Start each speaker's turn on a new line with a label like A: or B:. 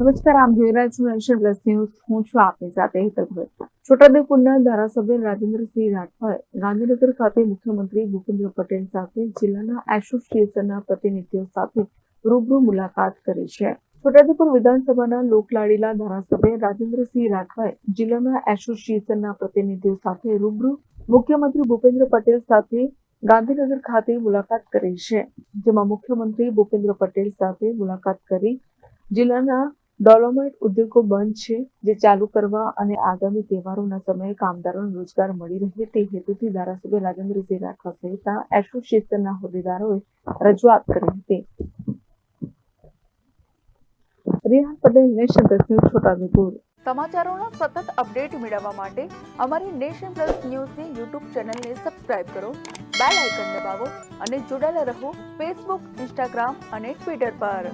A: નમસ્કાર આમ જોઈ રહ્યા છું નેશન પ્લસ ન્યૂઝ. હું છું આપની સાથે હેતલ ભગત છોટાઉદેપુરના ધારાસભ્ય રાજેન્દ્રસિંહ રાઠવાએ ગાંધીનગર ખાતે મુખ્યમંત્રી ભૂપેન્દ્ર પટેલ સાથે જિલ્લાના એસોસિએશનના પ્રતિનિધિઓ સાથે રૂબરૂ મુલાકાત કરી છે. છોટાઉદેપુર વિધાનસભાના લોકલાડીલા ધારાસભ્ય રાજેન્દ્રસિંહ રાઠવાએ જિલ્લાના એસોસિએશનના પ્રતિનિધિઓ સાથે રૂબરૂ મુખ્યમંત્રી ભૂપેન્દ્ર પટેલ સાથે ગાંધીનગર ખાતે મુલાકાત કરી છે. જેમાં મુખ્યમંત્રી ભૂપેન્દ્ર પટેલ સાથે મુલાકાત કરી જિલ્લાના ડોલોમાઇટ ઉદ્યોગો બંધ છે, જે ચાલુ કરવા અને આગામી તહેવારોના સમયે કામદારોને રોજગાર મળી રહે તે હેતુથી ધારાસભ્ય રાજેન્દ્રસિંહ રાઠવા સહિતના એસોસિએશનના હોદ્દેદારોએ રજૂઆત કરી હતી. Rihan Patel, nation plus news, Chhotaudepur.
B: સમાચારોના સતત અપડેટ મેળવવા માટે અમારી નેશન પ્લસ ન્યૂઝની યુટ્યુબ ચેનલને સબસ્ક્રાઇબ કરો, બેલ આઇકન દબાવો અને જોડાયેલા રહો ફેસબુક, ઇન્સ્ટાગ્રામ અને ટ્વિટર પર.